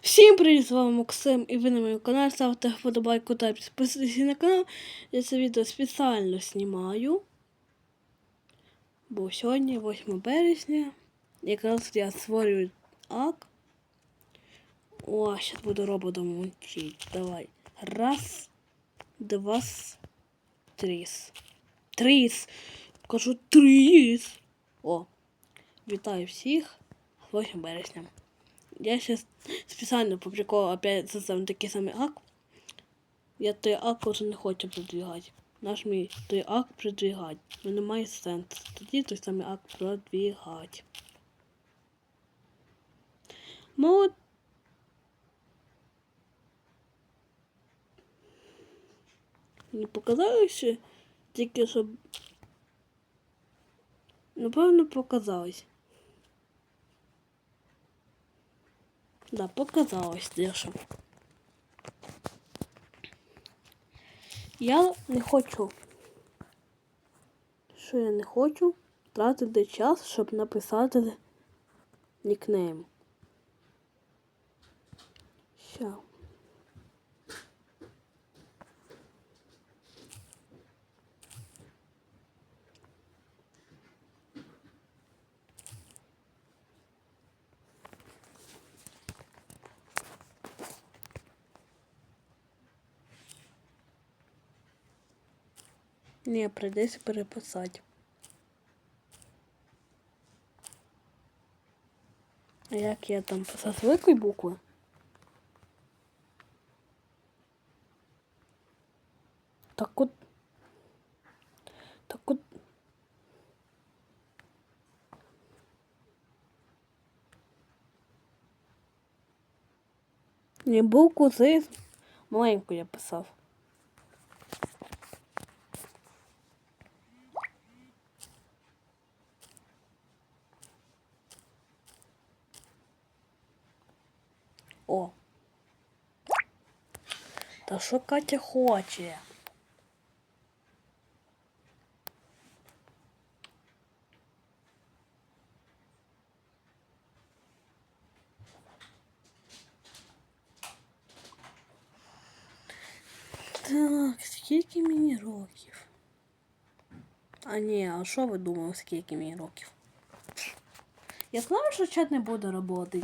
Всім привіт, з вами Максим і ви на моєму каналі. Ставте вподобайку та підписуйтесь на канал. Я це відео спеціально знімаю. Бо сьогодні 8 березня. Якраз я створюю ак. О, зараз буду роботом мучити. Давай. Раз, два, тріс. Тріс. Кажу тріс. О, вітаю всіх. 8 березня. Я сейчас специально по приколу опять создам такий самий ак. Я той ак уже не хочу продвигати. Наш мій той ак продвигати. Ну немає сенсу. Тоді той самий ак продвигати. Мод. Не показалося тільки щоб. Напевно, показалось. Да, показалось дешево. Я не хочу. Що я не хочу тратити час, щоб написати нікнейм. Ща. Ні, прийдеться переписати. А як я там писав великої букви? Так от. Так от. Не букву з маленьку я писав. О. Та що Катя хоче? Так, скільки мені років? А ні, а що ви думали, скільки мені років? Я знаю, що чат не буде роботи.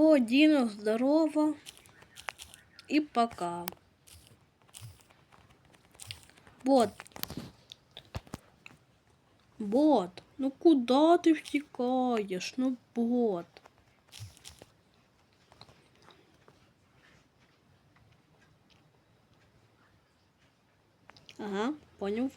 О, Дина, здорово. И пока. Бот. Бот. Ну куда ты втекаешь? Ну, бот. Ага, понял.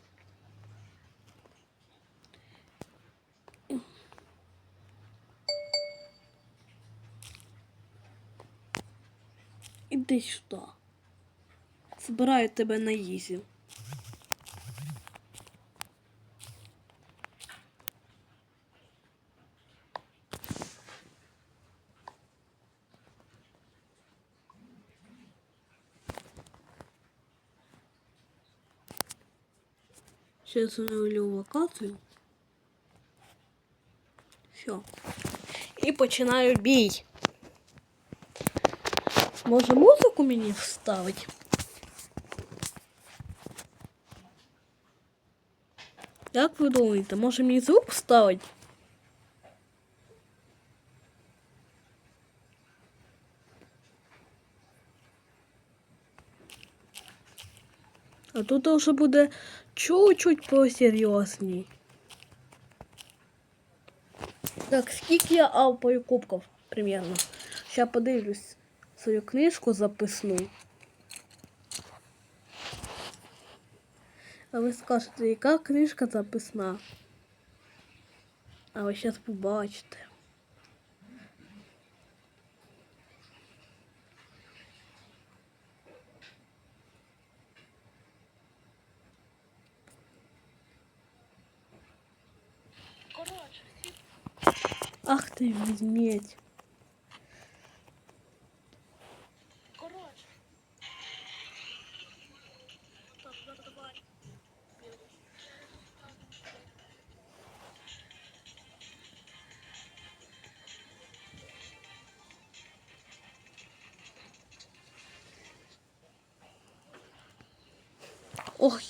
Іди сюди. Збираю тебе на їзі. Сейчас оновлю локацію. Все. І починаю бій. Може музику мені вставить? Як ви думаєте, може мені звук вставить? А тут вже буде чуть-чуть посерйозній. Так, скільки я алпаю кубків примерно? Сейчас подивлюсь свою книжку записну. А ви скажете, яка книжка записна? А ви зараз побачите. Ах візьметь. Коротше. Ой.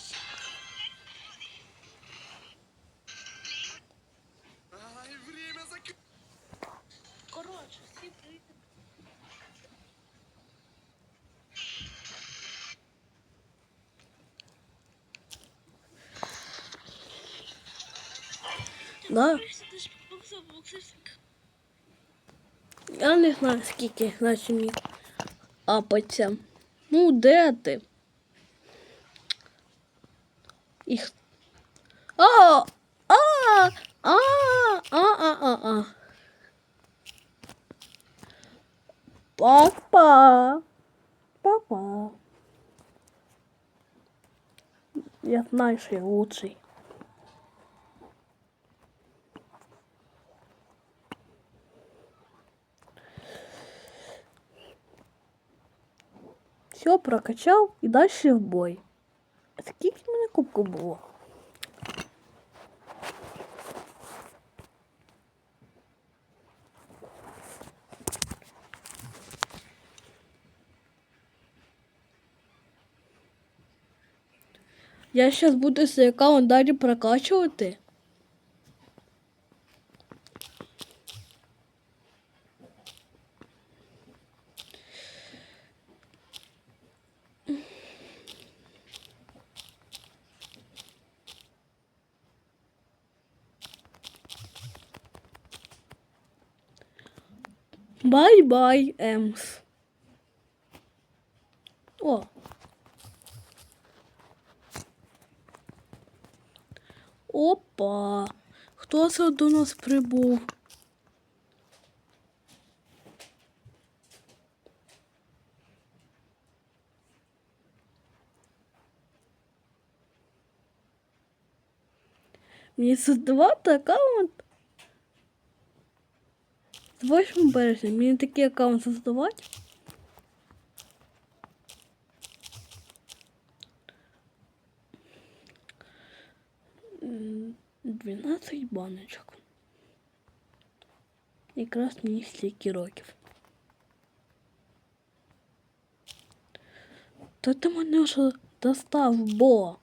Да? Я не знаю, скільки наче мені апаться. Ну, де ти? Їх. А! А! А! А! А! А! А! Папа! Папа! Я знаю, що я лучший. Все, прокачав і далі в бой. Кубку було? Я зараз буду свій аккаунт далі прокачувати. Бай-бай, Емс. О. Опа. Хто це до нас прибув? Мені создавати аккаунт? З 8 березня мені такий аккаунт создавати? 12 баночок. Якраз мені стільки років. Та ти мене вже достав, бо.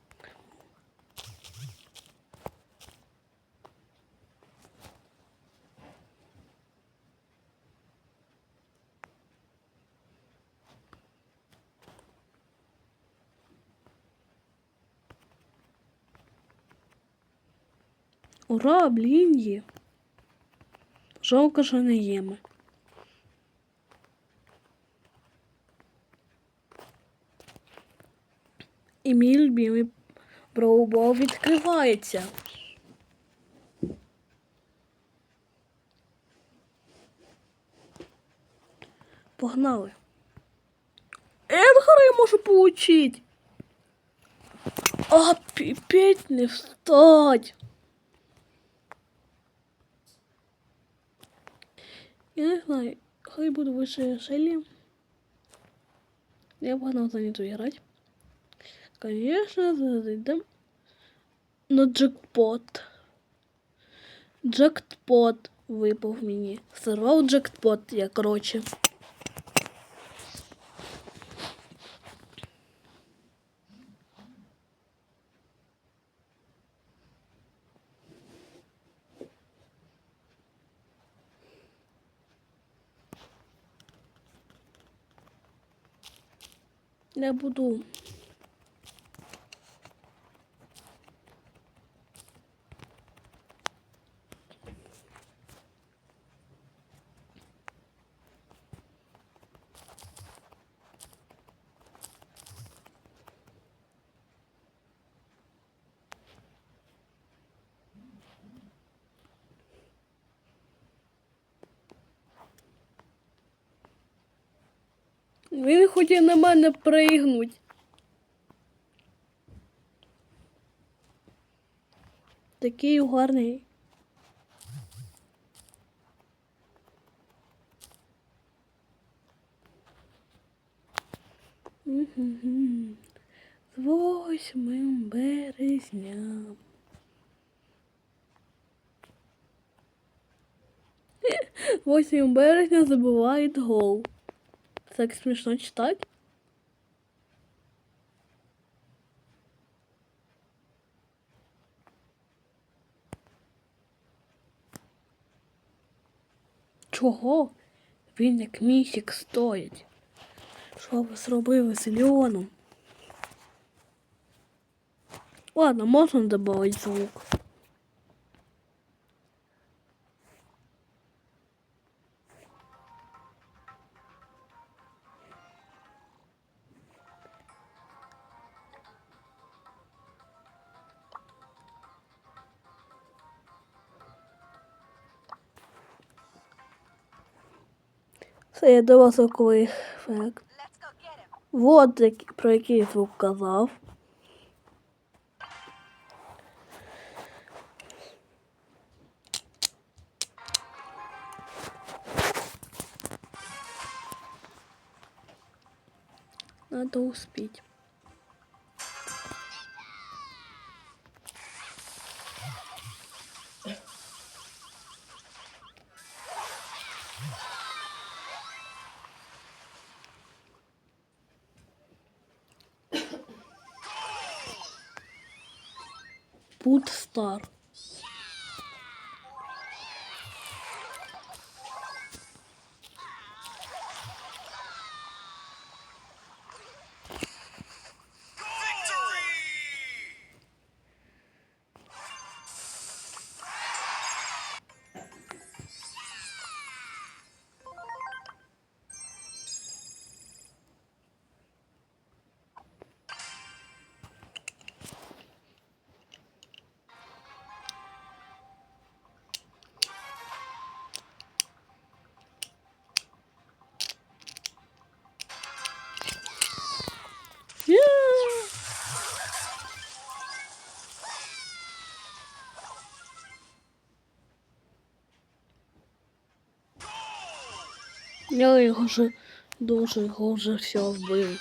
Ура, блін'ї. Жалко, що не їмо. І мій любимий броубол відкривається. Погнали. Едгара я можу получить. А, пипеть не встать. Я не знаю, хай буду выше Шелли. Я погнал за нету играть. Конечно, зайдем на джекпот. Джекпот випав мені. Сорвав джекпот я, короче. Я буду. Він хотів на мене пригнути. Такий гарний. З 8 березня. Восім березня забувають гол. Так смішно читати. Чого? Він як місяк стоїть. Що ви зробили з Леоном? Ладно, можна добавити звук. Це я дала звуковий ефект. Вот який- про який звук казав. Надо успеть. Пут стар. Я його вже дуже його вже все вбив.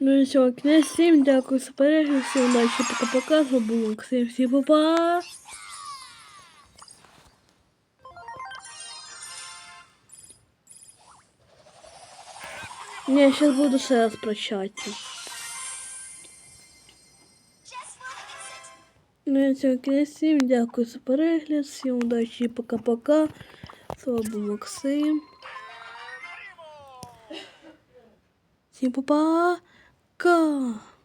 Ну і все, князь всім дякую за перегляд, всім удачі, пока-пока, з був Максим, всім па-па! Не, сейчас буду ще раз прощаться. Всім дякую за перегляд, всім удачі, пока-пока. З вами Максим. Всім па-па! Ка!